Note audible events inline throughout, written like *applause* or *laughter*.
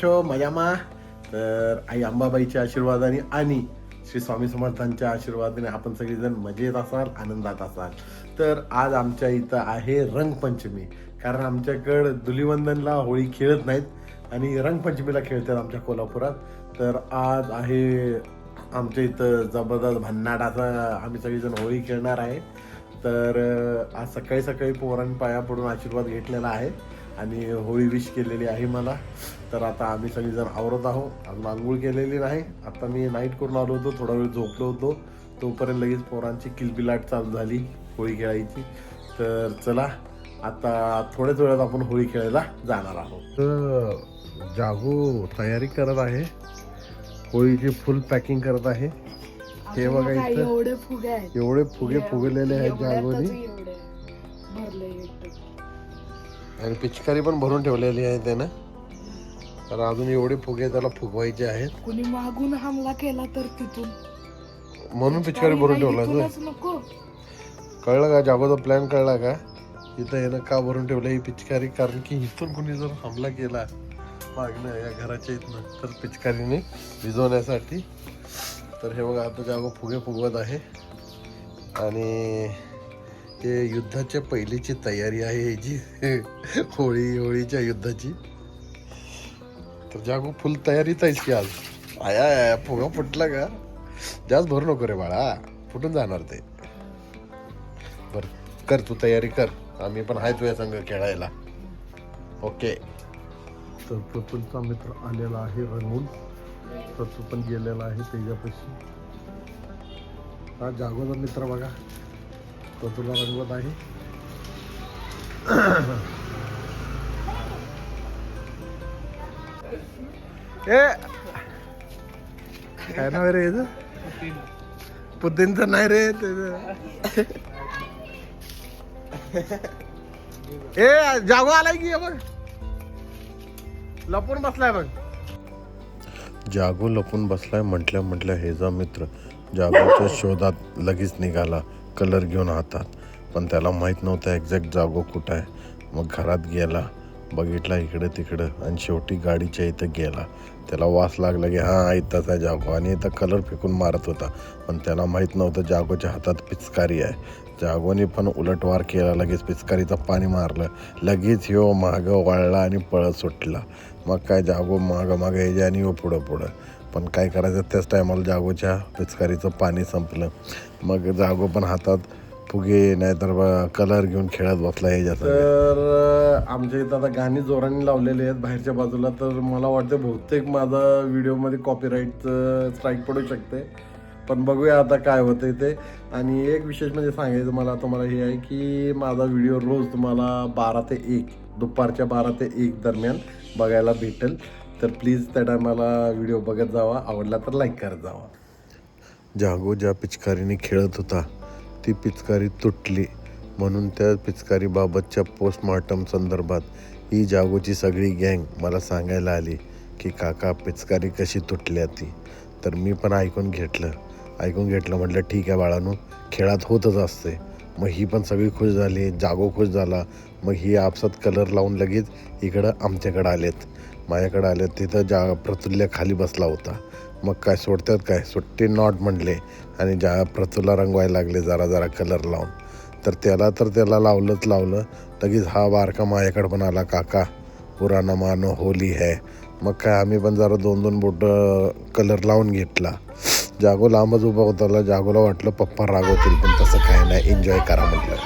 Show मजामा तर आई अंबाबाईच्या आशीर्वादाने आणि श्री स्वामी समर्थांच्या आशीर्वादाने आपण सगळेजण मजेत असाल आनंदात असाल. तर आज आमच्या इथं आहे रंगपंचमी. कारण आमच्याकडं धुलिवंदनला होळी खेळत नाहीत आणि रंगपंचमीला खेळतात आमच्या कोल्हापुरात. तर आज आहे आमच्या इथं जबरदस्त भन्नाटाचा आम्ही सगळेजण होळी खेळणार आहे. तर आज सकाळी सकाळी पोरांनी पाया पडून आशीर्वाद घेतलेला आहे. आणि होळी विश केलेली आहे मला. तर आता आम्ही सगळेजण आवरत आहोत. अजून आंघोळ केलेली नाही. आता मी नाईट करून आलो होतो. थोडा वेळ झोपलो होतो. तोपर्यंत लगेच पोरांची किलबिलाट चालू झाली होळी खेळायची. तर चला आता थोड्याच वेळात आपण होळी खेळायला जाणार आहोत. तर जागो तयारी करत आहे. होळीची फुल पॅकिंग करत आहे. हे बघा एवढे फुगे एवढे फुगे फुगलेले आहेत जागोनी. आणि पिचकारी पण भरून ठेवलेली आहे त्यानं. तर अजून एवढे फुगे त्याला फुगवायचे आहेत. कुणी मागून हमला केला तर तिथून. म्हणून पिचकारी भरून ठेवला नको. कळलं का? जागोचा प्लॅन कळला का? इथं यानं का भरून ठेवलं ही पिचकारी? कारण की इथून कुणी जर हमला केला मागणं या घराच्या इथनं तर पिचकारीने विझवण्यासाठी तर हे बघा आता जागो फुगे फुगवत आहे. आणि ते युद्धाच्या पहिलीची तयारी आहे याची *laughs* होळी होळीच्या युद्धाची. तर जागो फुल तयारीत आहेस की आज? आया आया फुगा फुटला का? जास्त भरू नको रे बाळा. फुटून जाणार ते. बर कर तू तयारी कर. आम्ही पण आहे तुझ्या संघ खेळायला. ओके. तर प्रफुलचा मित्र आलेला आहे रंगून तर तू पण गेलेला आहे त्याच्यापाशी. हा जागोचा मित्र बघा. तो तुला रंगवत आहे? ए! काय नाव रे याचं? पुतीनचं नाही रे ए जागो आलाय की बघ. लपून बसलाय बघ. जागो लपून बसलाय म्हटल्या म्हटल्या हेजा मित्र जागोच्या शोधात लगेच निघाला. कलर घेऊन हातात पण त्याला माहीत नव्हतं एक्झॅक्ट जागो कुठं आहे. मग घरात गेला बघितला इकडे तिकडं आणि शेवटी गाडीच्या इथं गेला. त्याला वास लागला की हां इथंच आहे जागो. आणि इथं कलर फेकून मारत होता. पण त्याला माहीत नव्हतं जागोच्या हातात पिचकारी आहे. जागोने पण उलटवार केला लगेच पिचकारीचं पाणी मारलं. लगेच ह्यो मागं वळला आणि पळत सुटला. मग काय जागो मागं मागं यायचे आणि व पुढं पुढं. पण काय करायचं त्याच टायमाला जागोच्या पिचकारीचं पाणी संपलं. मग जागो पण हातात फुगे नाहीतर कलर घेऊन खेळत बसला याच्या तर आमच्या इथं आता गाणी जोराने लावलेली आहेत बाहेरच्या बाजूला तर मला वाटतं बहुतेक माझा व्हिडिओमध्ये कॉपीराईटचं स्ट्राईक पडू शकते. पण बघूया आता काय होतंय ते. आणि एक विशेष म्हणजे सांगायचं मला तुम्हाला हे आहे की माझा व्हिडिओ रोज तुम्हाला बारा ते एक दुपारच्या बारा ते एक दरम्यान बघायला भेटेल. तर प्लीज त्या टायमाला व्हिडिओ बघत जावा. आवडला तर लाईक करत जावा. जागो ज्या पिचकारीने खेळत होता ती पिचकारी तुटली. म्हणून त्या पिचकारीबाबतच्या पोस्टमॉर्टम संदर्भात ही जागोची सगळी गँग मला सांगायला आली की काका पिचकारी कशी तुटल्या ती? तर मी पण ऐकून घेतलं. ऐकून घेतलं म्हटलं ठीक आहे बाळानो खेळात होतच असते. मग ही पण सगळी खुश झाली जागो खुश झाला. मग ही आपसात कलर लावून लगेच इकडं आमच्याकडं आलेत. माझ्याकडं आले तिथं जा प्रतुल्य खाली बसला होता. मग काय सोडतात काय? सुट्टी नॉट म्हणले आणि ज्या प्रतुला रंगवायला लागले जरा जरा कलर लावून. तर त्याला तर त्याला लावलंच लावलं. लगेच हा बारका माझ्याकडं पण आला काका पुराणा मानो होली है. मग काय आम्ही पण जरा दोन दोन बोट कलर लावून घेतला. जागो लांबच उभा होता जागोला वाटलं पप्पा रागवतील पण तसं काय नाही. एन्जॉय करा म्हटलं.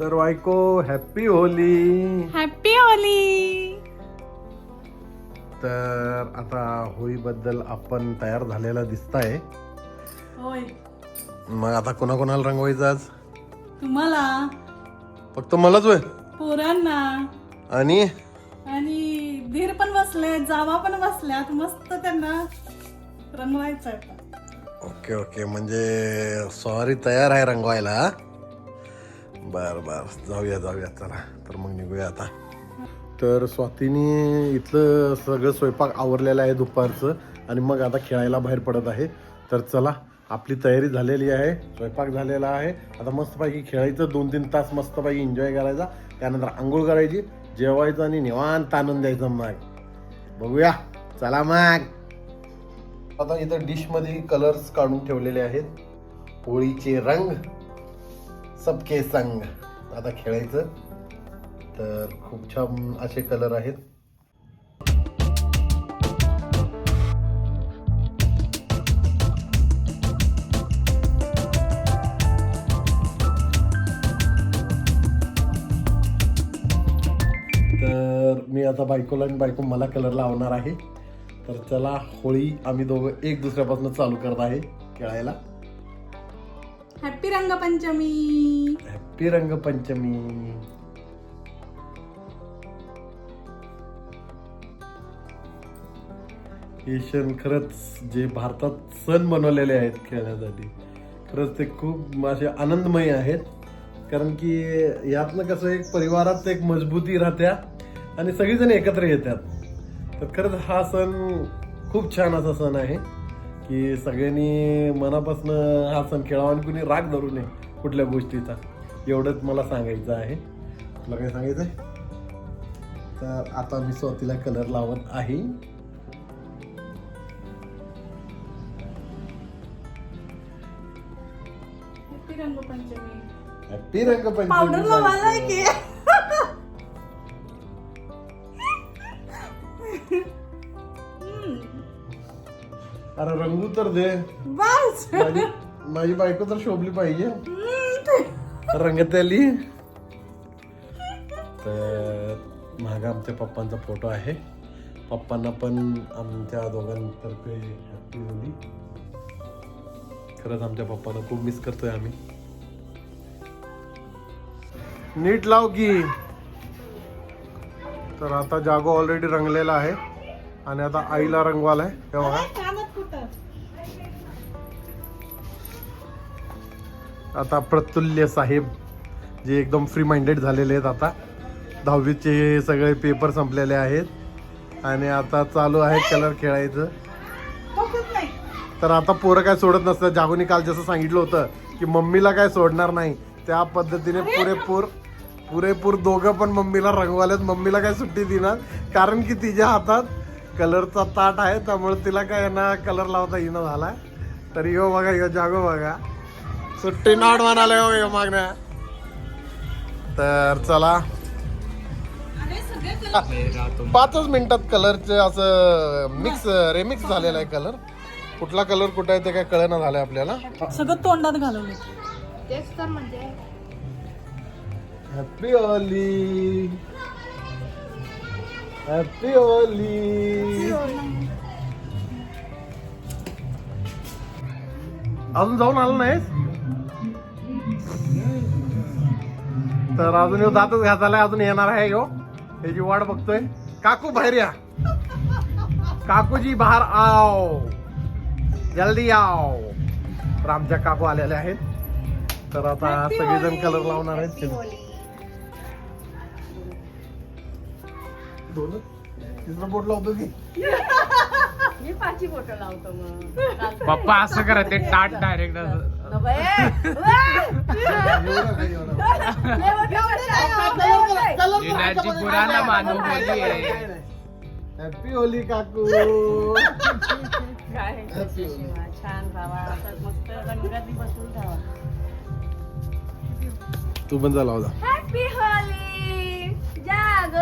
तर वायको हॅपी होली. हॅपी होली. तर आता होळीबद्दल आपण तयार झालेला दिसताय. होय. मग आता कोणाकोणाला रंगवायचं आज? तुम्हाला. फक्त मलाच होय? पोरांना. आणि? आणि धीर पण बसले जावा पण बसल्यात मस्त त्यांना रंगवायचं आहे आता. Okay okay. म्हणजे सॉरी तयार आहे रंगवायला हा? बर बर. जाऊया जाऊया चला. तर मग निघूया आता. तर स्वातीने इथलं सगळं स्वयंपाक आवरलेलं आहे दुपारचं आणि मग आता खेळायला बाहेर पडत आहे. तर चला आपली तयारी झालेली आहे स्वयंपाक झालेला आहे. आता मस्तपैकी खेळायचं दोन तीन तास मस्तपैकी एन्जॉय करायचा. त्यानंतर आंघोळ करायची. जेवायचं आणि निवांत आणून द्यायचं मग. बघूया. चला मग. आता इथं डिशमध्ये कलर्स काढून ठेवलेले आहेत. होळीचे रंग सबके संग. आता खेळायचं. तर खूप छान असे कलर आहेत. आता बायकोला आणि बायको मला कलर लावणार आहे. तर चला होळी आम्ही दोघं एक दुसऱ्यापासून चालू करत आहे खेळायला. हॅपी रंगपंचमी! हॅपी रंगपंचमी! हे क्षण खरंच जे भारतात सण बनवलेले आहेत खेळण्यासाठी खरंच ते खूप असे आनंदमय आहेत. कारण की यातनं कसं एक परिवारात एक मजबूती राहत्या. आणि सगळीजण एकत्र येतात. तर खरंच हा सण खूप छान असा सण आहे की सगळ्यांनी मनापासून हा सण खेळावा आणि कुणी राग धरू नये कुठल्या गोष्टीचा. एवढंच मला सांगायचं आहे. तुला काय सांगायचं आहे? तर आता मी स्वतःला कलर लावत आहे. हॅपी रंगपंचमी. हॅपी रंगपंचमी. अरे रंगू तर दे. बस. माझी माझी बायको तर शोभली पाहिजे. रंगत आली तर मागा आमच्या पप्पांचा फोटो आहे. पप्पांना पण आमच्या दोघांतर्फे हॅपी होली. खरंच आमच्या पप्पांना खूप मिस करतोय आम्ही. नीट लाव की. तर आता जागो ऑलरेडी रंगलेला आहे. आणि आता आईला रंगवाला आहे तेव्हा कानात आता प्रतुल्य साहेब जे एकदम फ्री माइंडेड झालेले आहेत आता. दहावीचे सगळे पेपर संपलेले आहेत. आणि आता चालू आहे कलर खेळायचं. तर आता पोरं काय सोडत नसतं जागोनी काल जसं सांगितलं होतं की मम्मीला काय सोडणार नाही. त्या पद्धतीने पुरेपूर पुरेपूर दोघं पण मम्मीला रंगवालेत. मम्मीला काय सुट्टी देणार? कारण की तिच्या हातात कलरचा ताट आहे. त्यामुळे तिला काय ना कलर लावता येणं झालाय तर यो बघा यो जागो बघा. सुट्टी नॉट म्हणाले हो यो मागण्या. तर चला. अरे सगळे कलर पाचच मिनिटात कलरचे असं मिक्स रेमिक्स झालेला आहे कलर कुठला कलर कुठं आहे ते काय कळना झालंय आपल्याला. सगळं तोंडात घालवलं तेच तर म्हणजे. हॅपी होली हॅपी होली अजून जाऊन आलं नाहीस? तर अजून येऊ दातच घासायला अजून येणार आहे यो. याची वाट बघतोय. काकू बाहेर या. काकूजी बाहेर आओ. जल्दी आओ. तर आमच्या काकू आलेल्या आहेत. तर आता सगळेजण. कलर लावणार आहेत. दोन तिसरा बोट लावतो की? *laughs* मी पाची फोटो लावतो मग. पप्पा असं करा ते टाट डायरेक्ट नको, येण्याची पुराणा होली आहे हॅपी होली काकू काय शिवा, छान राहा असं मस्त रंगाती बसून राहा तू पण झाला होता हॅपी होली जाग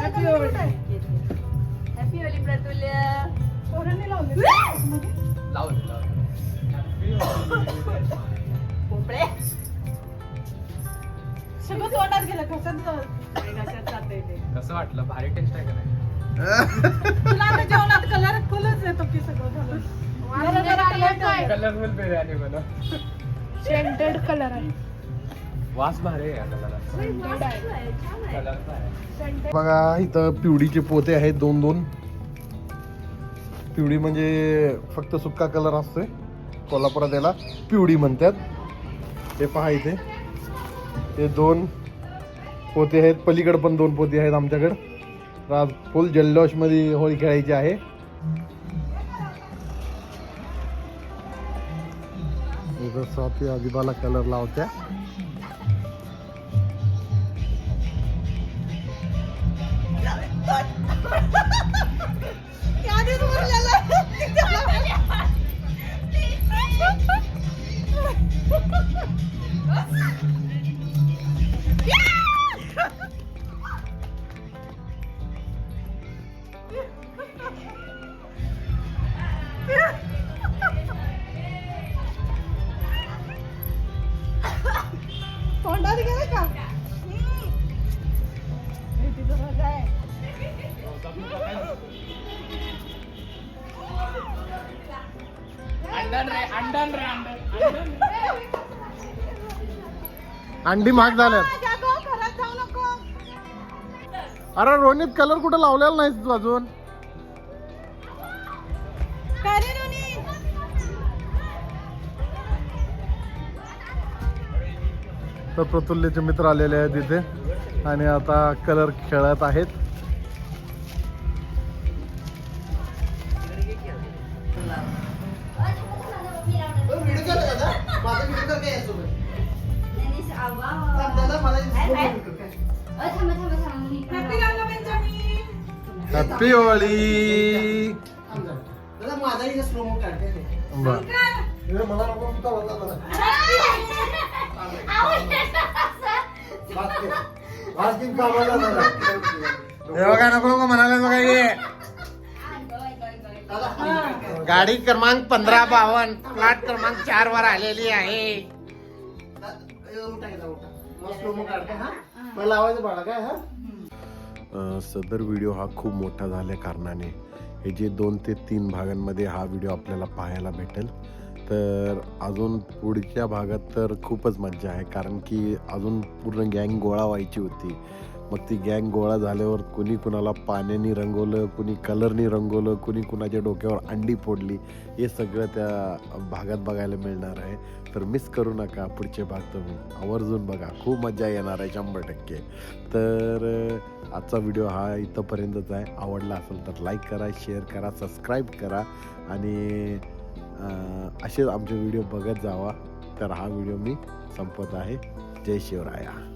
हॅपी होली हॅपी होली प्रतुल्य पोरांनी लावले पोपळे सगळं तोंडात गेलं जाते ते कसं वाटलं? भारी टेस्ट आहे का नाही? तुला आता जेवणात कलर फुलच येतो की सगळं. कलरफुल बिर्याणी बनव. सेंटेड कलर आहे. वास भारी आहे बघा इथं पिवडीचे पोते आहेत दोन दोन पिवडी म्हणजे फक्त सुक्का कलर असतोय. कोल्हापुरात याला पिवडी म्हणतात. हे पहा इथे. हे दोन पोते आहेत. पलीकडं पण दोन पोते आहेत आमच्याकडं. आज फुल जल्लोषमध्ये होळी खेळायची आहे. जसं ते अजिबाला कलर लावत्या. तोंडात गेलं का? हे अंडी महाग झाल्यात. अरे रोनित कलर कुठं लावलेला नाहीस तू अजून? काय रे रोनी? तर प्रफुल्लीचे मित्र आलेले आहेत इथे आणि आता कलर खेळत आहेत. रंगपंचमी. हॅपी होळी. हे बघा नको नको म्हणाले बघा हे. गाडी क्रमांक पंधरा बावन्न प्लॉट क्रमांक चार वर आलेली आहे. सदर व्हिडिओ हा खूप मोठा झाल्या कारणाने हे जे दोन ते तीन भागांमध्ये हा व्हिडिओ आपल्याला पाहायला भेटेल. तर अजून पुढच्या भागात तर खूपच मज्जा आहे कारण की अजून पूर्ण गँग गोळा व्हायची होती. मग ती गँग गोळा झाल्यावर कुणी कुणाला पाण्याने रंगवलं कुणी कलरनी रंगवलं कुणी कुणाच्या डोक्यावर अंडी फोडली हे सगळं त्या भागात बघायला मिळणार आहे. तर मिस करू नका पुढचे भाग तुम्ही. आवर्जून बघा. खूप मजा येणार आहे शंभर टक्के. तर आजचा व्हिडिओ हा इथंपर्यंतच आहे. आवडला असेल तर लाईक करा शेअर करा सबस्क्राईब करा आणि असेच आमचे व्हिडिओ बघत जावा. तर हा व्हिडिओ मी संपत आहे. जय शिवराया.